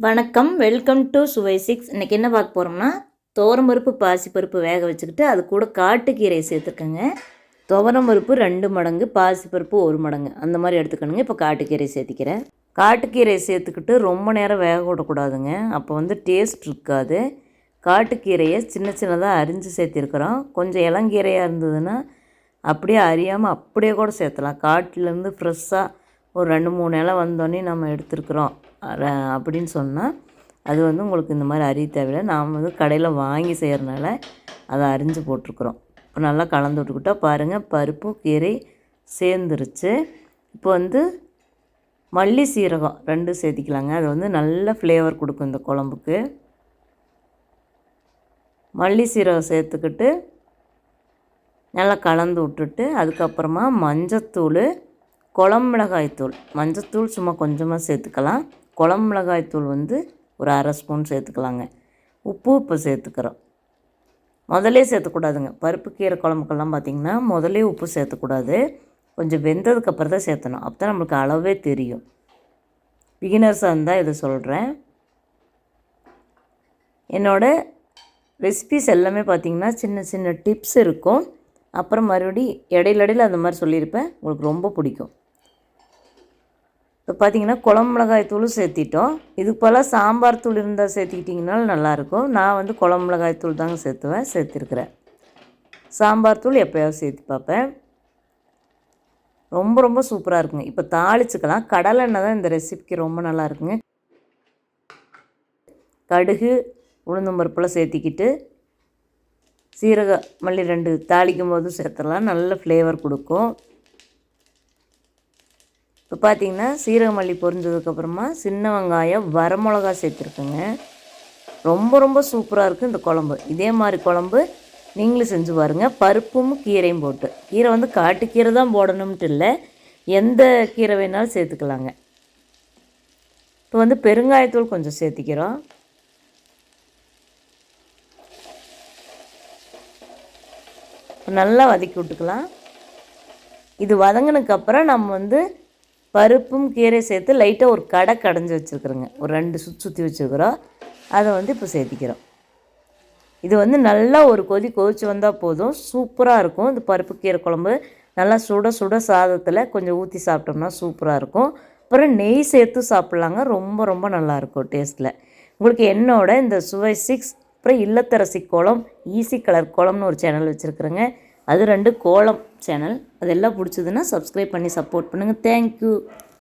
வணக்கம். Welcome to சுவை six இன்றைக்கி என்ன பார்க்க போகிறோம்னா துவரம்பருப்பு பாசிப்பருப்பு வேக வச்சுக்கிட்டு அது கூட காட்டுக்கீரை சேர்த்துக்கோங்க துவரம்பருப்பு ரெண்டு மடங்கு பாசிப்பருப்பு ஒரு மடங்கு. அந்த மாதிரி எடுத்துக்கணுங்க. இப்போ காட்டுக்கீரை சேர்த்துக்கிறேன். காட்டுக்கீரை சேர்த்துக்கிட்டு ரொம்ப நேரம் வேக விடக்கூடாதுங்க. அப்போ வந்து டேஸ்ட் இருக்காது. காட்டுக்கீரையை சின்ன சின்னதாக அரிஞ்சு சேர்த்திருக்கிறோம். கொஞ்சம் இளங்கீரையாக இருந்ததுன்னா அப்படியே அறியாமல் அப்படியே கூட சேர்த்தலாம். காட்டிலேருந்து ஃப்ரெஷ்ஷாக ஒரு ரெண்டு மூணு இலை வந்தோடனே நம்ம எடுத்துருக்குறோம். அப்படின்னு சொன்னால் அது வந்து உங்களுக்கு இந்த மாதிரி அறிய தேவையில்லை. நாம் வந்து கடையில் வாங்கி செய்கிறனால அதை அரிஞ்சு போட்டிருக்குறோம். இப்போ நல்லா கலந்து விட்டுக்கிட்டா பாருங்கள் பருப்பு கீரை சேர்ந்துருச்சு. இப்போ வந்து மல்லி சீரகம் ரெண்டு சேர்த்திக்கலாங்க. அது வந்து நல்ல ஃப்ளேவர் கொடுக்கும் இந்த குழம்புக்கு. மல்லி சீரகம் சேர்த்துக்கிட்டு நல்லா கலந்து விட்டுட்டு அதுக்கப்புறமா மஞ்சத்தூள் குழம்பு மிளகாய்த்தூள் மஞ்சத்தூள் சும்மா கொஞ்சமாக சேர்த்துக்கலாம். குழம்பு மிளகாய்த்தூள் வந்து ஒரு அரை ஸ்பூன் சேர்த்துக்கலாங்க. உப்பு இப்போ சேர்த்துக்கிறோம். முதலே சேர்த்துக்கூடாதுங்க. பருப்பு கீரை குழம்புக்கெல்லாம் பார்த்திங்கன்னா முதலே உப்பு சேர்த்துக்கூடாது. கொஞ்சம் வெந்ததுக்கப்புறம் தான் சேர்த்தணும். அப்போ தான் நம்மளுக்கு அளவே தெரியும். பிகினர்ஸாக இருந்தால் இதை சொல்கிறேன் என்னோடய ரெசிபிஸ் எல்லாமே பார்த்திங்கன்னா சின்ன சின்ன டிப்ஸ் இருக்கும். அப்புறம் மறுபடி இடையில இடையில அந்த மாதிரி சொல்லியிருப்பேன். உங்களுக்கு ரொம்ப பிடிக்கும். இப்போ பார்த்தீங்கன்னா குழம்பு மிளகாய் தூளும் சேர்த்திட்டோம். இதுக்கு போல் சாம்பார் தூள் இருந்தால் சேர்த்துக்கிட்டிங்கனாலும் நல்லாயிருக்கும். நான் வந்து குழம்பு மிளகாய் தூள் தாங்க சேர்த்துவேன் சேர்த்துருக்குறேன். சாம்பார் தூள் எப்போயாவது சேர்த்து பார்ப்பேன். ரொம்ப ரொம்ப சூப்பராக இருக்குங்க. இப்போ தாளிச்சுக்கலாம். கடலை எண்ணெய் தான் இந்த ரெசிபிக்கு ரொம்ப நல்லா இருக்குங்க கடுகு உளுந்தம் சேர்த்திக்கிட்டு சீரக மல்லி ரெண்டு தாளிக்கும் போது சேர்த்துடலாம். நல்ல ஃப்ளேவர் கொடுக்கும். இப்போ பார்த்தீங்கன்னா சீரக மல்லி பொரிஞ்சதுக்கப்புறமா சின்ன வெங்காயம் வரமிளகா சேர்த்துருக்குங்க. ரொம்ப ரொம்ப சூப்பராக இருக்குது இந்த குழம்பு. இதே மாதிரி குழம்பு நீங்களும் செஞ்சு பாருங்கள் பருப்பும் கீரையும் போட்டு. கீரை வந்து காட்டுக்கீரை தான் போடணும்ட்டு இல்லை. எந்த கீரை வேணாலும் சேர்த்துக்கலாங்க. இப்போ வந்து பெருங்காயத்தூள் கொஞ்சம் சேர்த்திக்கிறோம். நல்லா வதக்கி விட்டுக்கலாம். இது வதங்கினதுக்கப்புறம் நம்ம வந்து பருப்பும் கீரை சேர்த்து லைட்டாக ஒரு கடை கடைஞ்சி வச்சுருக்குறோங்க. ஒரு ரெண்டு சுற்றி சுற்றி வச்சுருக்குறோம். அதை வந்து இப்போ சேர்த்திக்கிறோம் இது வந்து நல்லா ஒரு கொதி கொதிச்சு வந்தால் போதும். சூப்பராக இருக்கும். இந்த பருப்பு கீரை குழம்பு நல்லா சுட சுட சாதத்தில் கொஞ்சம் ஊற்றி சாப்பிட்டோம்னா சூப்பராக இருக்கும். அப்புறம் நெய் சேர்த்து சாப்பிட்லாங்க. ரொம்ப ரொம்ப நல்லாயிருக்கும் டேஸ்ட்டில் உங்களுக்கு என்னோட இந்த சுவை சிக்ஸ் அப்புறம் இல்லத்தரசி கோலம் ஈஸி கலர் குளம்னு ஒரு சேனல் வச்சுருக்குறேங்க. அது ரெண்டு கோலம் சேனல். அதெல்லாம் பிடிச்சதுன்னா சப்ஸ்கிரைப் பண்ணி சப்போர்ட் பண்ணுங்கள் தேங்க்யூ